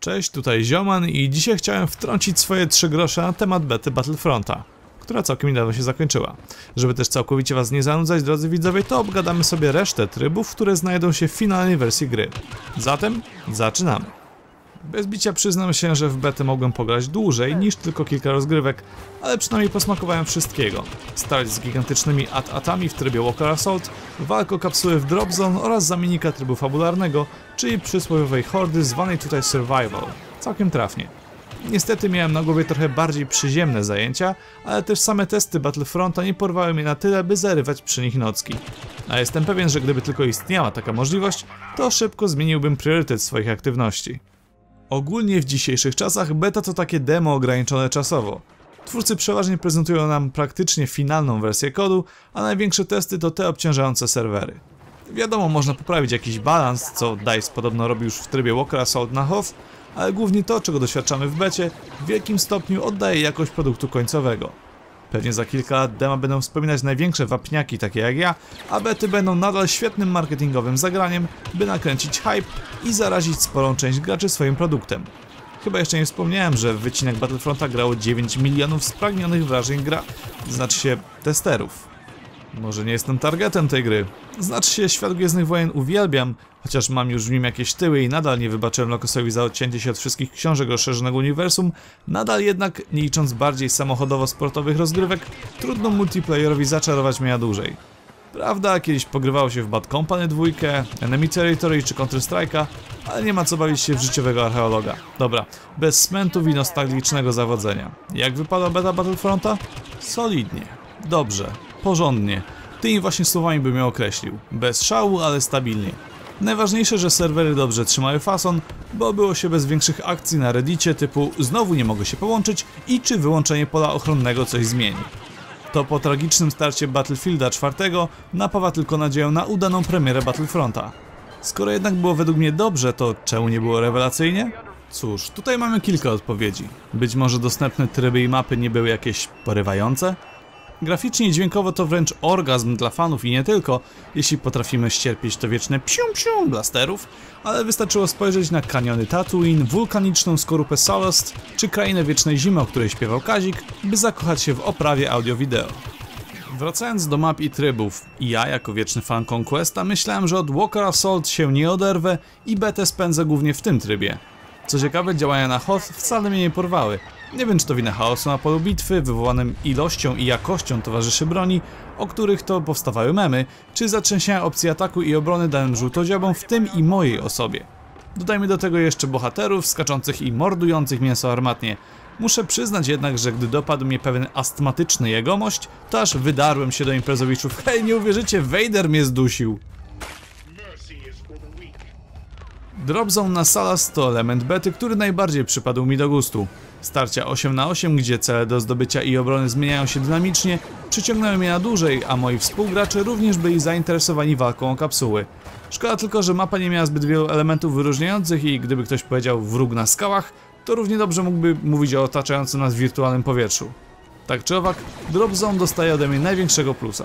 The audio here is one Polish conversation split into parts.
Cześć, tutaj Zioman i dzisiaj chciałem wtrącić swoje trzy grosze na temat bety Battlefronta, która całkiem niedawno się zakończyła. Żeby też całkowicie was nie zanudzać, drodzy widzowie, to obgadamy sobie resztę trybów, które znajdą się w finalnej wersji gry. Zatem, zaczynamy. Bez bicia przyznam się, że w betę mogłem pograć dłużej niż tylko kilka rozgrywek, ale przynajmniej posmakowałem wszystkiego. Stać z gigantycznymi at-atami w trybie Walker Assault, walk o kapsuły w Drop Zone oraz zamiennika trybu fabularnego, czyli przysłowiowej hordy zwanej tutaj Survival. Całkiem trafnie. Niestety miałem na głowie trochę bardziej przyziemne zajęcia, ale też same testy Battlefronta nie porwały mnie na tyle, by zarywać przy nich nocki. A jestem pewien, że gdyby tylko istniała taka możliwość, to szybko zmieniłbym priorytet swoich aktywności. Ogólnie w dzisiejszych czasach beta to takie demo ograniczone czasowo. Twórcy przeważnie prezentują nam praktycznie finalną wersję kodu, a największe testy to te obciążające serwery. Wiadomo, można poprawić jakiś balans, co DICE podobno robi już w trybie Walker Assault na Hoth, ale głównie to, czego doświadczamy w becie, w wielkim stopniu oddaje jakość produktu końcowego. Pewnie za kilka lat dema będą wspominać największe wapniaki takie jak ja, a bety będą nadal świetnym marketingowym zagraniem, by nakręcić hype i zarazić sporą część graczy swoim produktem. Chyba jeszcze nie wspomniałem, że w wycinek Battlefronta grało 9 milionów spragnionych wrażeń gra, znaczy się testerów. Może nie jestem targetem tej gry. Znaczy się, świat Gwiezdnych Wojen uwielbiam, chociaż mam już w nim jakieś tyły i nadal nie wybaczyłem Locusowi za odcięcie się od wszystkich książek rozszerzonego uniwersum, nadal jednak, nie licząc bardziej samochodowo-sportowych rozgrywek, trudno multiplayerowi zaczarować mnie dłużej. Prawda, kiedyś pogrywało się w Bad Company 2, Enemy Territory czy Counter-Strike'a, ale nie ma co bawić się w życiowego archeologa. Dobra, bez smentów i nostalgicznego zawodzenia. Jak wypada beta Battlefronta? Solidnie. Dobrze porządnie. Tymi właśnie słowami bym ją określił. Bez szału, ale stabilnie. Najważniejsze, że serwery dobrze trzymają fason, bo było się bez większych akcji na reddicie typu znowu nie mogę się połączyć i czy wyłączenie pola ochronnego coś zmieni. To po tragicznym starcie Battlefielda 4 napawa tylko nadzieję na udaną premierę Battlefronta. Skoro jednak było według mnie dobrze, to czemu nie było rewelacyjnie? Cóż, tutaj mamy kilka odpowiedzi. Być może dostępne tryby i mapy nie były jakieś porywające? Graficznie i dźwiękowo to wręcz orgazm dla fanów i nie tylko, jeśli potrafimy ścierpieć to wieczne psium psium blasterów, ale wystarczyło spojrzeć na kaniony Tatooine, wulkaniczną skorupę Solost, czy krainę wiecznej zimy, o której śpiewał Kazik, by zakochać się w oprawie audio-wideo. Wracając do map i trybów, ja jako wieczny fan Conquesta myślałem, że od Walker Assault się nie oderwę i betę spędzę głównie w tym trybie. Co ciekawe, działania na Hoth wcale mnie nie porwały, nie wiem, czy to wina chaosu na polu bitwy, wywołanym ilością i jakością towarzyszy broni, o których to powstawały memy, czy zatrzęsienia opcji ataku i obrony danym żółtodziobom, w tym i mojej osobie. Dodajmy do tego jeszcze bohaterów skaczących i mordujących mięso armatnie. Muszę przyznać jednak, że gdy dopadł mnie pewien astmatyczny jegomość, to aż wydarłem się do imprezowiczów. Hej, nie uwierzycie, Vader mnie zdusił! Dropzone na Salas to element bety, który najbardziej przypadł mi do gustu. Starcia 8 na 8, gdzie cele do zdobycia i obrony zmieniają się dynamicznie, przyciągnęły mnie na dłużej, a moi współgracze również byli zainteresowani walką o kapsuły. Szkoda tylko, że mapa nie miała zbyt wielu elementów wyróżniających i gdyby ktoś powiedział wróg na skałach, to równie dobrze mógłby mówić o otaczającym nas wirtualnym powietrzu. Tak czy owak, Drop Zone dostaje ode mnie największego plusa.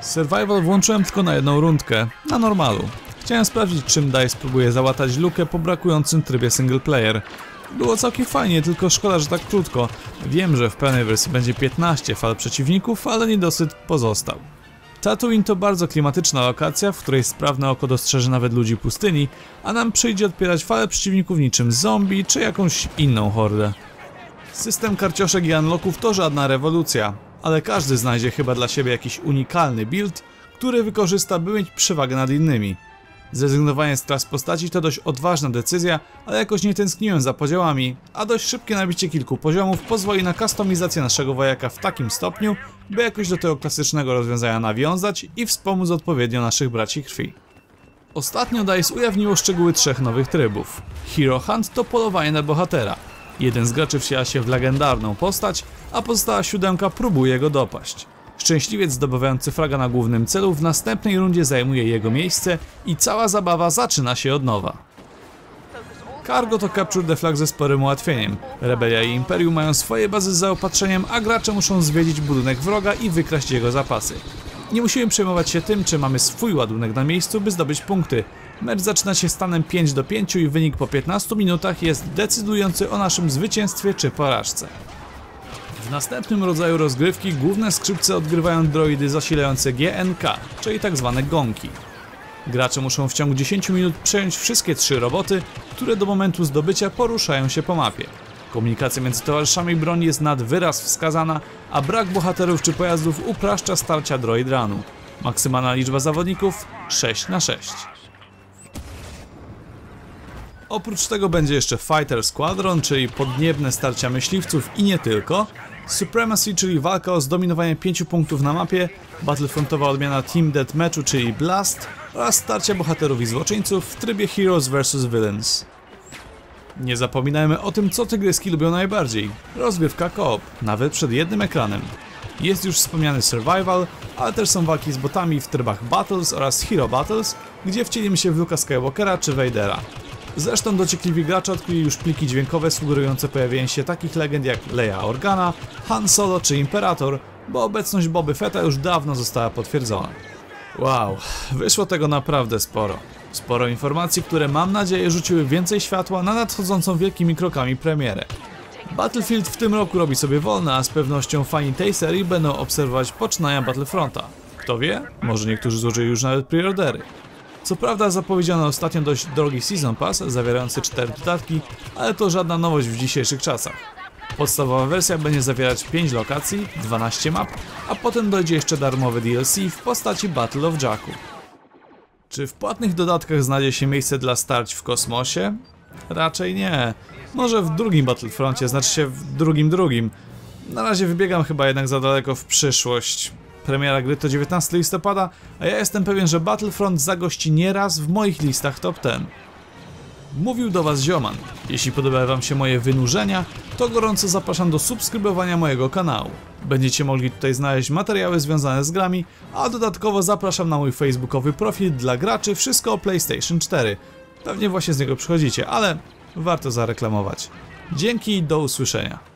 Survival włączyłem tylko na jedną rundkę, na normalu. Chciałem sprawdzić czym DICE próbuje załatać lukę po brakującym trybie single player. Było całkiem fajnie, tylko szkoda, że tak krótko. Wiem, że w pełnej wersji będzie 15 fal przeciwników, ale niedosyt pozostał. Tatooine to bardzo klimatyczna lokacja, w której sprawne oko dostrzeże nawet ludzi pustyni, a nam przyjdzie odpierać fale przeciwników niczym zombie czy jakąś inną hordę. System karcioszek i unlocków to żadna rewolucja, ale każdy znajdzie chyba dla siebie jakiś unikalny build, który wykorzysta, by mieć przewagę nad innymi. Zrezygnowanie z klas postaci to dość odważna decyzja, ale jakoś nie tęskniłem za podziałami, a dość szybkie nabicie kilku poziomów pozwoli na kustomizację naszego wojaka w takim stopniu, by jakoś do tego klasycznego rozwiązania nawiązać i wspomóc odpowiednio naszych braci krwi. Ostatnio DICE ujawniło szczegóły trzech nowych trybów. Hero Hunt to polowanie na bohatera. Jeden z graczy wciela się w legendarną postać, a pozostała siódemka próbuje go dopaść. Szczęśliwiec zdobywający fraga na głównym celu w następnej rundzie zajmuje jego miejsce i cała zabawa zaczyna się od nowa. Cargo to Capture the Flag ze sporym ułatwieniem. Rebelia i Imperium mają swoje bazy z zaopatrzeniem, a gracze muszą zwiedzić budynek wroga i wykraść jego zapasy. Nie musimy przejmować się tym, czy mamy swój ładunek na miejscu, by zdobyć punkty. Mecz zaczyna się stanem 5 do 5 i wynik po 15 minutach jest decydujący o naszym zwycięstwie czy porażce. W następnym rodzaju rozgrywki główne skrzypce odgrywają droidy zasilające GNK, czyli tak zwane gonki. Gracze muszą w ciągu 10 minut przejąć wszystkie trzy roboty, które do momentu zdobycia poruszają się po mapie. Komunikacja między towarzyszami broni jest nad wyraz wskazana, a brak bohaterów czy pojazdów upraszcza starcia droid runu. Maksymalna liczba zawodników 6 na 6. Oprócz tego będzie jeszcze Fighter Squadron, czyli podniebne starcia myśliwców i nie tylko, Supremacy, czyli walka o zdominowanie 5 punktów na mapie, Battlefrontowa odmiana Team Deathmatchu, czyli Blast oraz starcia bohaterów i złoczyńców w trybie Heroes vs Villains. Nie zapominajmy o tym, co tygryski lubią najbardziej. Rozgrywka koop, nawet przed jednym ekranem. Jest już wspomniany Survival, ale też są walki z botami w trybach Battles oraz Hero Battles, gdzie wcielimy się w Luka Skywalkera czy Vadera. Zresztą dociekliwi gracze odkryli już pliki dźwiękowe sugerujące pojawienie się takich legend jak Leia Organa, Han Solo czy Imperator, bo obecność Boby Fetta już dawno została potwierdzona. Wow, wyszło tego naprawdę sporo. Sporo informacji, które mam nadzieję rzuciły więcej światła na nadchodzącą wielkimi krokami premierę. Battlefield w tym roku robi sobie wolne, a z pewnością fani tej serii będą obserwować poczynania Battlefronta. Kto wie, może niektórzy złożyli już nawet preordery. Co prawda zapowiedziano ostatnio dość drogi Season Pass, zawierający 4 dodatki, ale to żadna nowość w dzisiejszych czasach. Podstawowa wersja będzie zawierać 5 lokacji, 12 map, a potem dojdzie jeszcze darmowy DLC w postaci Battle of Jakku. Czy w płatnych dodatkach znajdzie się miejsce dla starć w kosmosie? Raczej nie. Może w drugim Battlefroncie, znaczy się w drugim drugim. Na razie wybiegam chyba jednak za daleko w przyszłość. Premiera gry to 19 listopada, a ja jestem pewien, że Battlefront zagości nieraz w moich listach top 10. Mówił do Was Zioman. Jeśli podobają Wam się moje wynurzenia, to gorąco zapraszam do subskrybowania mojego kanału. Będziecie mogli tutaj znaleźć materiały związane z grami, a dodatkowo zapraszam na mój facebookowy profil dla graczy Wszystko o PlayStation 4. Pewnie właśnie z niego przychodzicie, ale warto zareklamować. Dzięki i do usłyszenia.